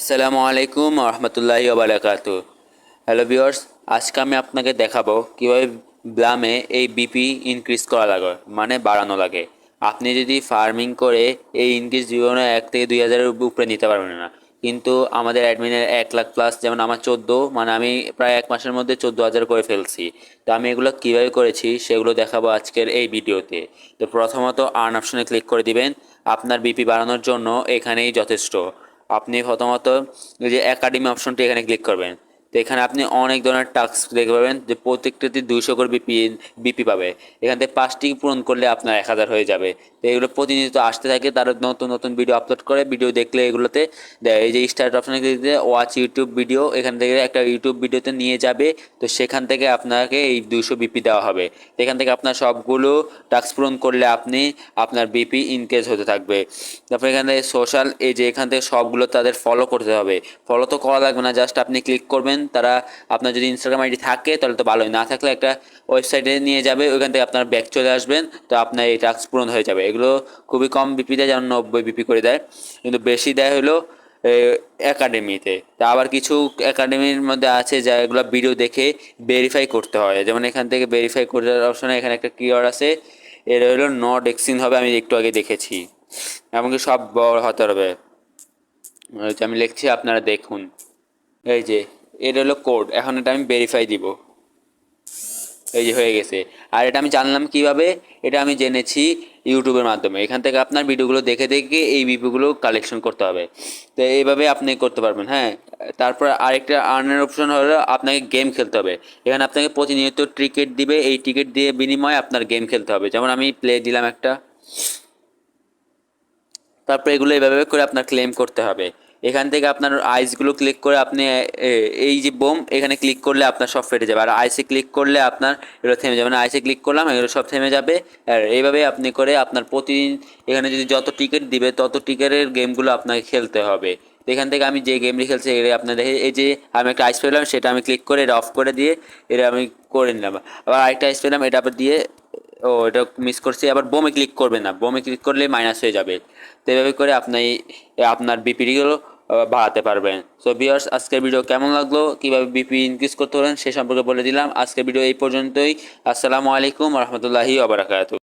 আসসালামু আলাইকুম রহমতুল্লাহি ওবারাকাত হ্যালো ভিউয়ার্স আজকে আমি আপনাকে দেখাবো কীভাবে ব্লামে এই বিপি ইনক্রিজ করা লাগে মানে বাড়ানো লাগে। আপনি যদি ফার্মিং করে এই ইনক্রিজ জীবনে এক থেকে দুই হাজারের উপরে নিতে পারবেন না। কিন্তু আমাদের অ্যাডমিনের এক লাখ প্লাস যেমন আমার চোদ্দ মানে আমি প্রায় এক মাসের মধ্যে চোদ্দ হাজার করে ফেলছি। তো আমি এগুলো কীভাবে করেছি সেগুলো দেখাবো আজকের এই ভিডিওতে। তো প্রথমত আর্ন অপশনে ক্লিক করে দিবেন। আপনার বিপি বাড়ানোর জন্য এখানেই যথেষ্ট। আপনি প্রথমত যে একাডেমি অপশনটি এখানে ক্লিক করবেন। তো এখানে আপনি অনেক ধরনের টাস্ক দেখতে পাবেন যে প্রত্যেকটাতে দুইশো করে বিপি বিপি পাবে। এখান থেকে পাঁচটি পূরণ করলে আপনার এক হাজার হয়ে যাবে। তো এগুলো প্রতিনিয়ত আসতে থাকে, তারা নতুন নতুন ভিডিও আপলোড করে ভিডিও দেখলে এগুলোতে এই যে স্টার্ট অপশনে ওয়াচ ইউটিউব ভিডিও এখান থেকে একটা ইউটিউব ভিডিওতে নিয়ে যাবে। তো সেখান থেকে আপনাকে এই দুইশো বিপি দেওয়া হবে। এখান থেকে আপনার সবগুলো টাস্ক পূরণ করলে আপনি আপনার বিপি ইনক্রিজ হতে থাকবে। তারপর এখান থেকে সোশ্যাল এই যে এখান থেকে সবগুলো তাদের ফলো করতে হবে। ফলো তো করা লাগবে না জাস্ট আপনি ক্লিক করবেন তারা আপনার যদি ইনস্টাগ্রাম আইডি থাকে, তাহলে তো ভালোই। না থাকলে একটা ওয়েবসাইটে নিয়ে যাবে, ওইখান থেকে আপনার ব্যাক চলে আসবেন, তো আপনার এই টাস্ক পূরণ হয়ে যাবে। এগুলো খুবই কম বিপি দেয় যেমন নব্বই বিপি করে দেয়। কিন্তু বেশি দেয় হলো একাডেমিতে তা। আবার কিছু একাডেমির মধ্যে আছে, যা এগুলো ভিডিও দেখে ভেরিফাই করতে হয়। যেমন এখান থেকে ভেরিফাই করার অপশনে এখানে একটা কিওয়ার্ড আছে, এর হলো নট এক্সিন হবে, আমি একটু আগে দেখেছি। এমনকি সব বড় হতে হবে আমি লিখছি, আপনারা দেখুন। এই যে এর হলো কোড এখন এটা আমি ভেরিফাই দিব। এই যে হয়ে গেছে। আর এটা আমি জানলাম কীভাবে? এটা আমি জেনেছি ইউটিউবের মাধ্যমে। এখান থেকে আপনার ভিডিওগুলো দেখে দেখে এই বিপিগুলো কালেকশন করতে হবে। তো এইভাবে আপনি করতে পারবেন হ্যাঁ? তারপর আরেকটা আর্নের অপশন হলো আপনাকে গেম খেলতে হবে। এখানে আপনাকে প্রতিনিয়ত টিকিট দিবে। এই টিকিট দিয়ে বিনিময়ে আপনার গেম খেলতে হবে। যেমন আমি প্লে দিলাম একটা। তারপর এগুলো এইভাবে করে আপনার ক্লেম করতে হবে। এখান থেকে আপনার আইসগুলো ক্লিক করে আপনি এই যে বোম, এখানে ক্লিক করলে আপনার সব ফেটে যাবে। আর আইসে ক্লিক করলে আপনার এগুলো থেমে যাবে মানে আইসে ক্লিক করলাম, এগুলো সব থেমে যাবে। আর এইভাবে আপনি করে আপনার প্রতিদিন এখানে যদি যত টিকিট দিবে, তত টিকিটের গেমগুলো আপনাকে খেলতে হবে। এখান থেকে আমি যে গেমটি খেলছি এটা আপনার দেখে, এই যে আমি একটা আইস পেলাম, সেটা আমি ক্লিক করে এটা অফ করে দিয়ে এটা আমি করে নিলাম। আবার আরেকটা আইস পেলাম, এটা আবার দিয়ে, ও, এটা মিস করছি। আবার বোমে ক্লিক করবে না। বোমে ক্লিক করলে মাইনাস হয়ে যাবে। তো এভাবে করে আপনি আপনার বিপিডিগুলো বাড়াতে পারবেন। সো বিয়ার্স আজকের ভিডিও কেমন লাগল? কীভাবে বিপি ইনক্রিজ করতে পারেন সে সম্পর্কে বলে দিলাম। আজকের ভিডিও এই পর্যন্তই। আসসালামু আলাইকুম রহমতুল্লাহি আবরাকাতু